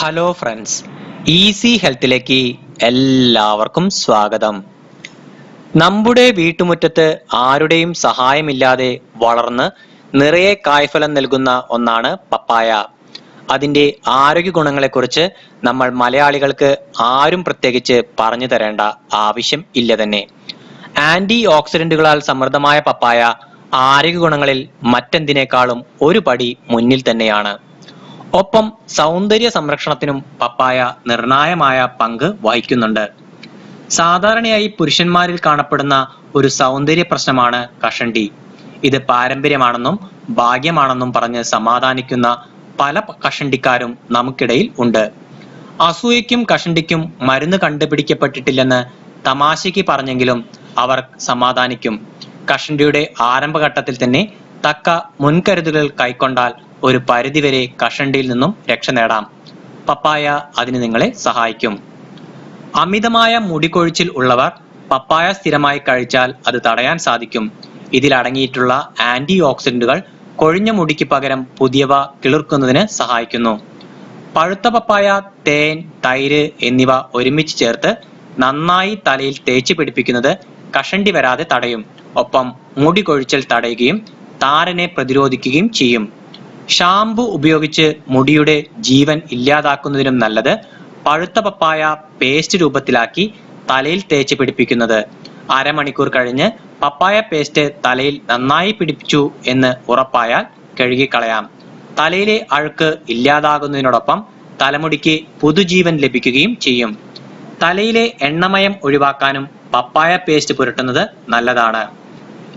Hello friends easy ഹെൽത്തിലേക്ക് എല്ലാവർക്കും സ്വാഗതം. നമ്മുടെ വീട്ടുമുറ്റത്ത് ആരുടെയും സഹായമില്ലാതെ വളർന്ന് നിറയെ കായ്ഫലം നൽകുന്ന ഒന്നാണ് പപ്പായ. അതിന്റെ ആരോഗ്യ ഗുണങ്ങളെക്കുറിച്ച് നമ്മൾ മലയാളികൾക്ക് ആരും പ്രത്യേകിച്ച് പറഞ്ഞു തരേണ്ട ആവശ്യം ഇല്ല തന്നെ. ആന്റി ഓക്സിഡന്റുകളാൽ സമൃദ്ധമായ പപ്പായ ആരോഗ്യ ഗുണങ്ങളിൽ മറ്റെന്തിനേക്കാളും ഒരു പടി മുന്നിൽ തന്നെയാണ്. ഒപ്പം സൗന്ദര്യ സംരക്ഷണത്തിനും പപ്പായ നിർണായമായ പങ്ക് വഹിക്കുന്നുണ്ട്. സാധാരണയായി പുരുഷന്മാരിൽ കാണപ്പെടുന്ന ഒരു സൗന്ദര്യ പ്രശ്നമാണ് കഷണ്ടി. ഇത് പാരമ്പര്യമാണെന്നും ഭാഗ്യമാണെന്നും പറഞ്ഞ് സമാധാനിക്കുന്ന പല കഷണ്ടിക്കാരും നമുക്കിടയിൽ ഉണ്ട്. അസൂയയ്ക്കും കഷണ്ടിക്കും മരുന്ന് കണ്ടുപിടിക്കപ്പെട്ടിട്ടില്ലെന്ന് തമാശയ്ക്ക് പറഞ്ഞെങ്കിലും അവർ സമാധാനിക്കും. കഷണ്ടിയുടെ ആരംഭഘട്ടത്തിൽ തന്നെ തക്ക മുൻകരുതലുകൾ കൈക്കൊണ്ടാൽ ഒരു പരിധിവരെ കഷണ്ടിയിൽ നിന്നും രക്ഷ നേടാം. പപ്പായ അതിന് നിങ്ങളെ സഹായിക്കും. അമിതമായ മുടികൊഴിച്ചിൽ ഉള്ളവർ പപ്പായ സ്ഥിരമായി കഴിച്ചാൽ അത് തടയാൻ സാധിക്കും. ഇതിൽ അടങ്ങിയിട്ടുള്ള ആന്റി ഓക്സിഡന്റുകൾ കൊഴിഞ്ഞ മുടിക്ക് പകരം പുതിയവ കിളിർക്കുന്നതിന് സഹായിക്കുന്നു. പഴുത്ത പപ്പായ തേൻ തൈര് എന്നിവ ഒരുമിച്ച് ചേർത്ത് നന്നായി തലയിൽ തേച്ച് പിടിപ്പിക്കുന്നത് കഷണ്ടി വരാതെ തടയും. ഒപ്പം മുടി കൊഴിച്ചൽ തടയുകയും താരനെ പ്രതിരോധിക്കുകയും ചെയ്യും. ഷാംപു ഉപയോഗിച്ച് മുടിയുടെ ജീവൻ ഇല്ലാതാക്കുന്നതിനും നല്ലത് പഴുത്ത പപ്പായ പേസ്റ്റ് രൂപത്തിലാക്കി തലയിൽ തേച്ച് പിടിപ്പിക്കുന്നത്. അരമണിക്കൂർ കഴിഞ്ഞ് പപ്പായ പേസ്റ്റ് തലയിൽ നന്നായി പിടിപ്പിച്ചു എന്ന് ഉറപ്പായാൽ കഴുകിക്കളയാം. തലയിലെ അഴുക്ക് ഇല്ലാതാകുന്നതിനോടൊപ്പം തലമുടിക്ക് പുതുജീവൻ ലഭിക്കുകയും ചെയ്യും. തലയിലെ എണ്ണമയം ഒഴിവാക്കാനും പപ്പായ പേസ്റ്റ് പുരട്ടുന്നത് നല്ലതാണ്.